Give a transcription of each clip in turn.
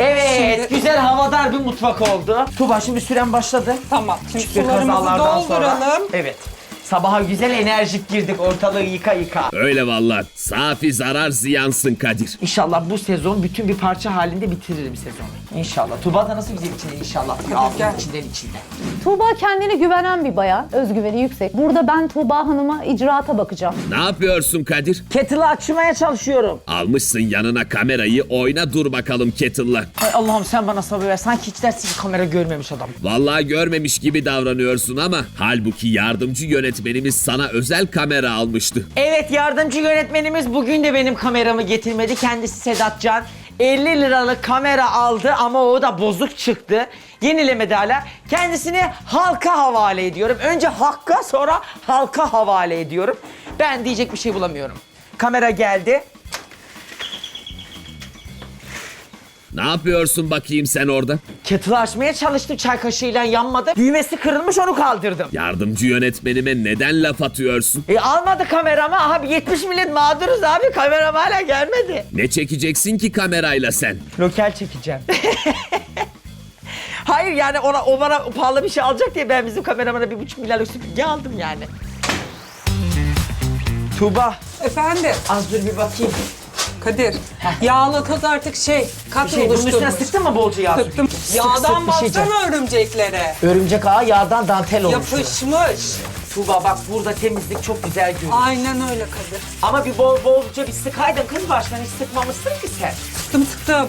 Evet, Şimdi- güzel havadar bir mutfak oldu. Tuğba şimdi süren başladı. Tamam. Şimdi Küçük bir sularımızı kazalardan sonra. dolduralım. Evet. Sabaha güzel enerjik girdik ortalığı yıka yıka. Öyle valla. Safi zarar ziyansın Kadir. İnşallah bu sezon bütün bir parça halinde bitiririm sezonu. İnşallah. Tuğba da nasıl bizim içinden inşallah. Ağzının içinden içinden. Tuğba kendine güvenen bir bayan. Özgüveni yüksek. Burada ben Tuğba Hanım'a icraata bakacağım. Ne yapıyorsun Kadir? Kettle'ı açmaya çalışıyorum. Almışsın yanına kamerayı oyna dur bakalım Kettle'la. Ay Allah'ım sen bana sabır ver. Sanki hiç dersi bir kamera görmemiş adam. Vallahi görmemiş gibi davranıyorsun ama halbuki yardımcı yönetmenimiz sana özel kamera almıştı. Evet yardımcı yönetmenimiz bugün de benim kameramı getirmedi. Kendisi Sedat Can. 50 liralık kamera aldı ama o da bozuk çıktı. Yenilemedi hala. Kendisini halka havale ediyorum. Önce hakka sonra halka havale ediyorum. Ben diyecek bir şey bulamıyorum. Kamera geldi. Ne yapıyorsun bakayım sen orada? Kettle'ı açmaya çalıştım çay kaşığıyla yanmadı. Düğmesi kırılmış onu kaldırdım. Yardımcı yönetmenime neden laf atıyorsun? E almadı kameramı. Abi 70 millet mağduruz abi. Kameram hala gelmedi. Ne çekeceksin ki kamerayla sen? Lokal çekeceğim. Hayır yani ona, o bana pahalı bir şey alacak diye ben bizim kameramana bir buçuk milyarlık süpürge aldım yani. Tuğba Efendim az dur bir bakayım. Kadir. Yağlı toz artık şey kat Şey, bunun üstüne sıktın mı bolca yağ? Sıktım. Sık, sık Yağdan bir şey baksana örümceklere. Örümcek ağı yağdan dantel olmuş. Yapışmış. Tuğba bak burada temizlik çok güzel görünüyor. Aynen öyle Kadir. Ama bir bol bolca bir sıkaydın kız baştan hiç sıkmamışsın ki sen. Sıktım sıktım.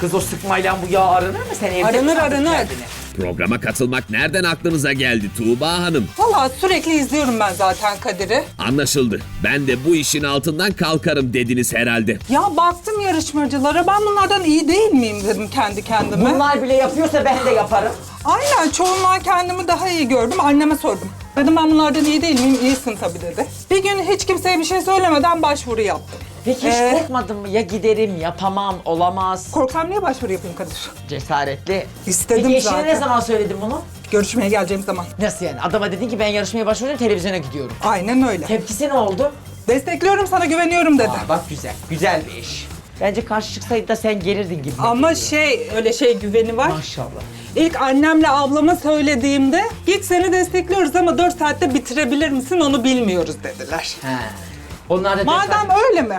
Kız o sıkmayla bu yağ aranır mı sen evde? Aranır, mi sandın aranır. kendini? Programa katılmak nereden aklınıza geldi Tuğba Hanım? Valla sürekli izliyorum ben zaten Kadir'i. Anlaşıldı. Ben de bu işin altından kalkarım dediniz herhalde. Ya baktım yarışmacılara ben bunlardan iyi değil miyim dedim kendi kendime. Bunlar bile yapıyorsa ben de yaparım. Aynen çoğunluğa kendimi daha iyi gördüm. Anneme sordum. Dedim ben bunlardan iyi değil miyim? İyisin tabii dedi. Bir gün hiç kimseye bir şey söylemeden başvuru yaptım. Peki hiç Ee? korkmadın mı? Ya giderim, yapamam, olamaz. Korksam niye başvuru yapayım Kadir? Cesaretli. İstedim Peki eşine zaten. ne zaman söyledin bunu? Görüşmeye geleceğim zaman. Nasıl yani? Adama dedin ki ben yarışmaya başvuruyorum, televizyona gidiyorum. Aynen öyle. Tepkisi ne oldu? Destekliyorum sana güveniyorum dedi. Aa, bak güzel, güzel bir iş. Bence karşı çıksaydı da sen gelirdin gibi. Ama şey öyle şey güveni var. Maşallah. İlk annemle ablama söylediğimde git seni destekliyoruz ama 4 saatte bitirebilir misin onu bilmiyoruz dediler. He. Onlar da Madem cesaret- öyle mi?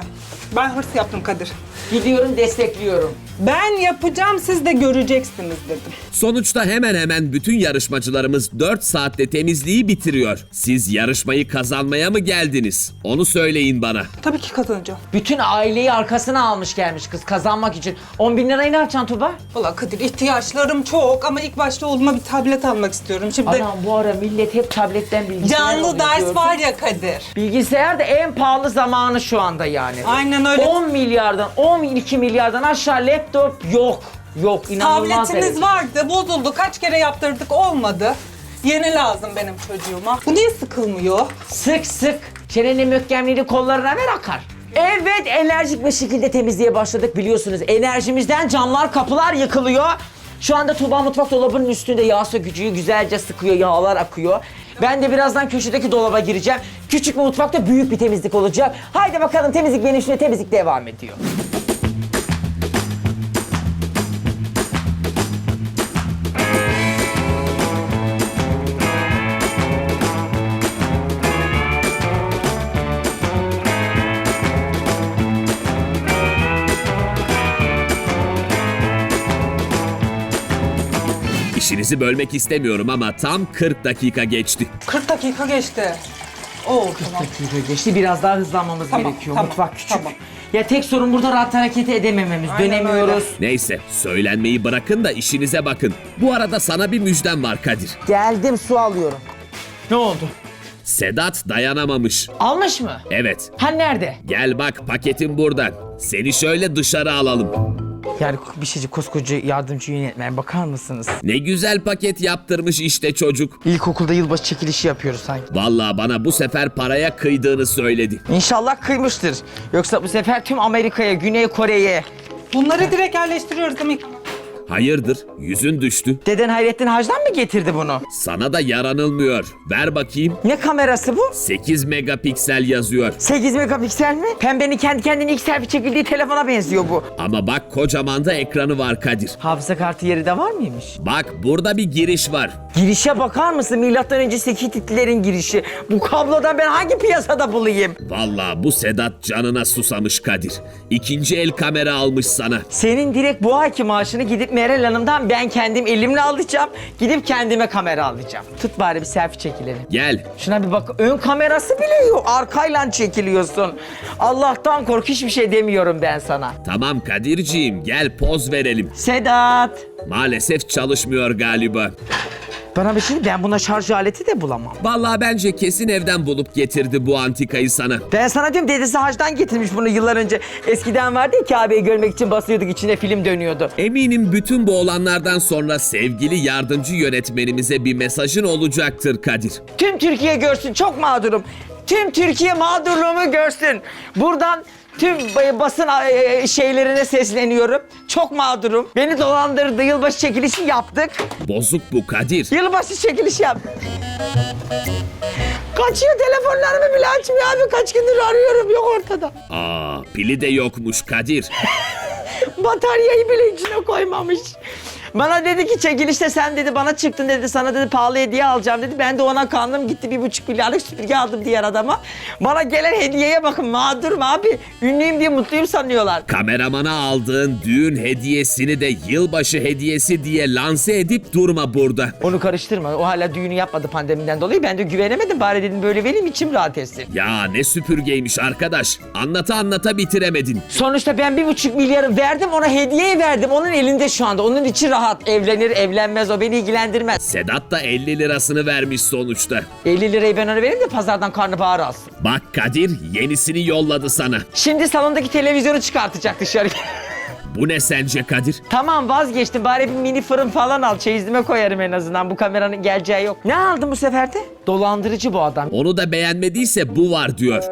Ben hırs yaptım Kadir. gidiyorum destekliyorum. Ben yapacağım siz de göreceksiniz dedim. Sonuçta hemen hemen bütün yarışmacılarımız 4 saatte temizliği bitiriyor. Siz yarışmayı kazanmaya mı geldiniz? Onu söyleyin bana. Tabii ki kazanacağım. Bütün aileyi arkasına almış gelmiş kız kazanmak için. 10 bin lirayı ne yapacaksın Tuba? Valla Kadir ihtiyaçlarım çok ama ilk başta oğluma bir tablet almak istiyorum. Şimdi Anam bu ara millet hep tabletten bilgisayar canlı alıyor ders gördün. var ya Kadir. Bilgisayar da en pahalı zamanı şu anda yani. Aynen öyle. 10 milyardan, 12 milyardan aşağı laptop yok. Yok inanılmaz Tabletimiz vardı, bozuldu. Kaç kere yaptırdık olmadı. Yeni lazım benim çocuğuma. Bu niye sıkılmıyor? Sık sık çenenin mökkemliğini kollarına ver akar. Evet enerjik bir şekilde temizliğe başladık biliyorsunuz. Enerjimizden camlar kapılar yıkılıyor. Şu anda Tuğba mutfak dolabının üstünde yağ sökücüyü güzelce sıkıyor, yağlar akıyor. Ben de birazdan köşedeki dolaba gireceğim. Küçük bir mutfakta büyük bir temizlik olacak. Haydi bakalım temizlik benim üstüne temizlik devam ediyor. İşinizi bölmek istemiyorum ama tam 40 dakika geçti. 40 dakika geçti. Oo tamam. Dakika geçti. Biraz daha hızlanmamız Tamam, gerekiyor. tamam, Mutfak küçük. tamam. Ya tek sorun burada rahat hareket edemememiz. Aynen Dönemiyoruz. öyle. Neyse söylenmeyi bırakın da işinize bakın. Bu arada sana bir müjdem var Kadir. Geldim su alıyorum. Ne oldu? Sedat dayanamamış. Almış mı? Evet Ha nerede? gel bak paketin buradan. Seni şöyle dışarı alalım. Yani bir şeyci koskoca yardımcı yönetmen bakar mısınız? Ne güzel paket yaptırmış işte çocuk. İlkokulda yılbaşı çekilişi yapıyoruz sanki. Vallahi bana bu sefer paraya kıydığını söyledi. İnşallah kıymıştır. Yoksa bu sefer tüm Amerika'ya, Güney Kore'ye. Bunları direkt yerleştiriyoruz değil mi? Hayırdır? Yüzün düştü. Deden Hayrettin Hac'dan mı getirdi bunu? Sana da yaranılmıyor. Ver bakayım. Ne kamerası bu? 8 megapiksel yazıyor. 8 megapiksel mi? Pembenin kendi kendine ilk selfie çekildiği telefona benziyor bu. Ama bak kocaman da ekranı var Kadir. Hafıza kartı yeri de var mıymış? Bak burada bir giriş var. Girişe bakar mısın? Milattan öncesi Hititlilerin girişi. Bu kablodan ben hangi piyasada bulayım? Vallahi bu Sedat canına susamış Kadir. İkinci el kamera almış sana. Senin direkt bu ayki maaşını gidip Meral Hanım'dan ben kendim elimle alacağım. Gidip kendime kamera alacağım. Tut bari bir selfie çekilelim. Gel. Şuna bir bak. Ön kamerası bile yok. Arkayla çekiliyorsun. Allah'tan kork hiçbir şey demiyorum ben sana. Tamam Kadirciğim gel poz verelim. Sedat. Maalesef çalışmıyor galiba. Bana bir şey ben buna şarj aleti de bulamam. Vallahi bence kesin evden bulup getirdi bu antikayı sana. Ben sana diyorum dedesi hacdan getirmiş bunu yıllar önce. Eskiden vardı ya Kabe'yi görmek için basıyorduk içine film dönüyordu. Eminim bütün bu olanlardan sonra sevgili yardımcı yönetmenimize bir mesajın olacaktır Kadir. Tüm Türkiye görsün çok mağdurum. Tüm Türkiye mağdurluğumu görsün. Buradan tüm ba- basın e, şeylerine sesleniyorum. Çok mağdurum. Beni dolandırdı. Yılbaşı çekilişi yaptık. Bozuk bu Kadir. Yılbaşı çekilişi yap. Kaçıyor telefonlarımı bile açmıyor abi. Kaç gündür arıyorum yok ortada. Aa pili de yokmuş Kadir. Bataryayı bile içine koymamış. Bana dedi ki çekilişte sen dedi bana çıktın dedi sana dedi pahalı hediye alacağım dedi. Ben de ona kandım gitti bir buçuk milyarlık süpürge aldım diğer adama. Bana gelen hediyeye bakın mağdurum abi. Ünlüyüm diye mutluyum sanıyorlar. Kameramana aldığın düğün hediyesini de yılbaşı hediyesi diye lanse edip durma burada. Onu karıştırma. O hala düğünü yapmadı pandemiden dolayı. Ben de güvenemedim. Bari dedim böyle vereyim içim rahat etsin. Ya ne süpürgeymiş arkadaş. Anlata anlata bitiremedin. Sonuçta ben bir buçuk milyarı verdim ona hediye verdim. Onun elinde şu anda. Onun içi rahat. Evlenir evlenmez o beni ilgilendirmez. Sedat da 50 lirasını vermiş sonuçta. 50 lirayı ben ona vereyim de pazardan karnabahar alsın. Bak Kadir yenisini yolladı sana. Şimdi salondaki televizyonu çıkartacak dışarı. Bu ne sence Kadir? tamam vazgeçtim. Bari bir mini fırın falan al. Çeyizime koyarım en azından. Bu kameranın geleceği yok. Ne aldın bu sefer de? Dolandırıcı bu adam. Onu da beğenmediyse bu var diyor.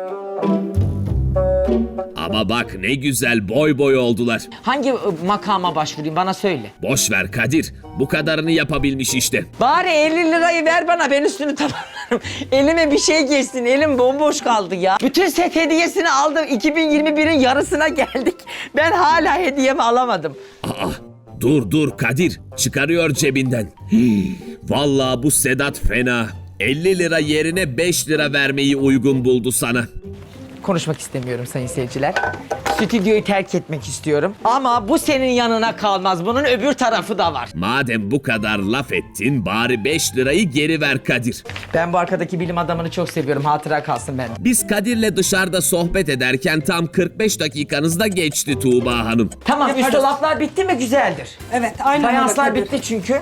Ama bak ne güzel boy boy oldular. Hangi ı, makama başvurayım bana söyle. Boş ver Kadir. Bu kadarını yapabilmiş işte. Bari 50 lirayı ver bana ben üstünü tamamlarım. Elime bir şey geçsin elim bomboş kaldı ya. Bütün set hediyesini aldım 2021'in yarısına geldik. Ben hala hediyemi alamadım. Aa, dur dur Kadir. Çıkarıyor cebinden. Hii, Vallahi bu Sedat fena. 50 lira yerine 5 lira vermeyi uygun buldu sana. Konuşmak istemiyorum sayın seyirciler. Stüdyoyu terk etmek istiyorum. Ama bu senin yanına kalmaz. Bunun öbür tarafı da var. Madem bu kadar laf ettin bari 5 lirayı geri ver Kadir. Ben bu arkadaki bilim adamını çok seviyorum. Hatıra kalsın ben. Biz Kadir'le dışarıda sohbet ederken tam 45 dakikanız da geçti Tuğba Hanım. Tamam üst Yaparız. dolaplar bitti mi güzeldir. Evet aynen öyle Fayanslar Kadir. bitti çünkü.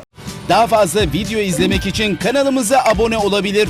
Daha fazla video izlemek için kanalımıza abone olabilir.